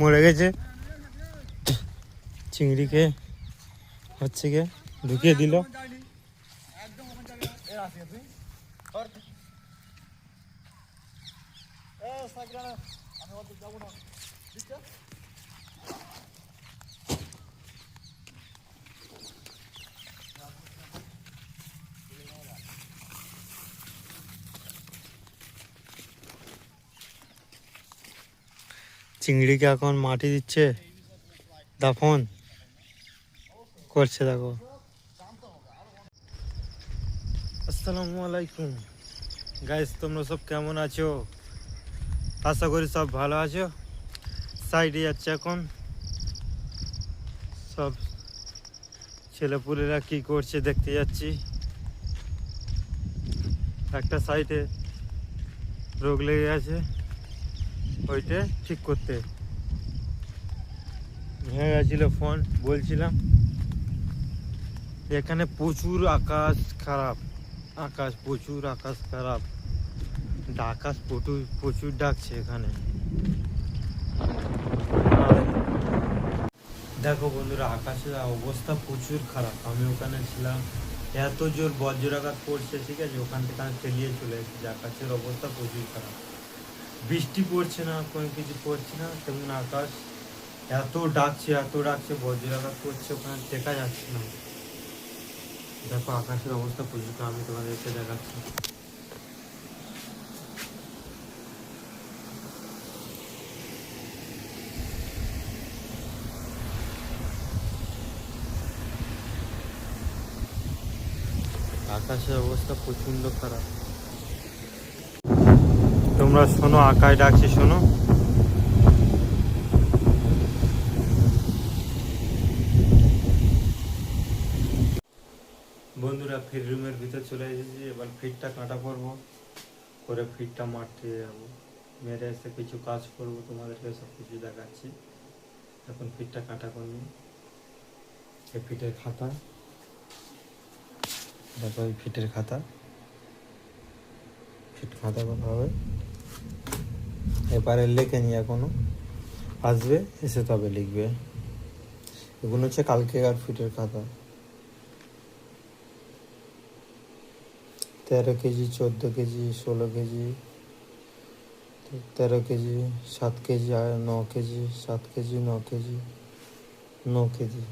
মরে গেছে। চিংড়িকে হচ্ছে গিয়ে ঢুকিয়ে দিল। চিংড়িকে এখন মাটি দিচ্ছে। দাফন করছে দেখো। আসসালামু আলাইকুম। গাইস, তোমরা সব কেমন আছো? আশা করি সব ভালো আছো। সাইডে যাচ্ছে এখন। সব ছেলেপুলেরা কি করছে দেখতে যাচ্ছি। একটা সাইডে রোগ লেগে আছে ওইটা ঠিক করতে। ভেঙে গেছিল ফোন বলছিলাম। এখানে প্রচুর আকাশ খারাপ, আকাশ প্রচুর, আকাশ খারাপ। আকাশ প্রচুর প্রচুর ডাকছে এখানে। দেখো বন্ধুরা, আকাশের অবস্থা প্রচুর খারাপ। আমি ওখানে ছিলাম। এত জোর বজ্রাঘাত পড়ছে, ঠিক আছে? ওখান থেকে আমি ফেলিয়ে চলে এসেছি। আকাশের অবস্থা প্রচুর খারাপ। বৃষ্টি পড়ছে না, কোনো কিছু পড়ছে না, তেমন আকাশ। এত ডাকছে এত ডাকছে, বজ্রাঘাত করছে, ওখানে দেখা যাচ্ছে না। দেখো, আকাশের অবস্থা প্রচুর আমি তোমাদেরকে দেখাচ্ছি। আকাশের অবস্থা প্রচণ্ড খারাপ। তোমরা শোনো আকাশ ডাকছি, শোনো। বন্ধুরা, ফির রুমের ভিতর চলে এসেছি। এবার ফিটটা কাটা করব, করে ফিটটা মারতে যাব। মেরে এসে কিছু কাজ করব, তোমাদেরকে সব কিছু দেখাচ্ছি। এখন ফিটটা কাটা করব। এই ফিটের খাতা। দেখো, এই ফিটের খাতা। ফিট খাতা করা হবে এবারে লেখে নি এখনও। আসবে, এসে তবে লিখবে। এগুলো হচ্ছে কালকেকার ফিটের খাতা। তেরো কেজি, চোদ্দ কেজি, ষোলো কেজি, তেরো কেজি, সাত কেজি ন কেজি, সাত কেজি ন কেজি ন কেজি।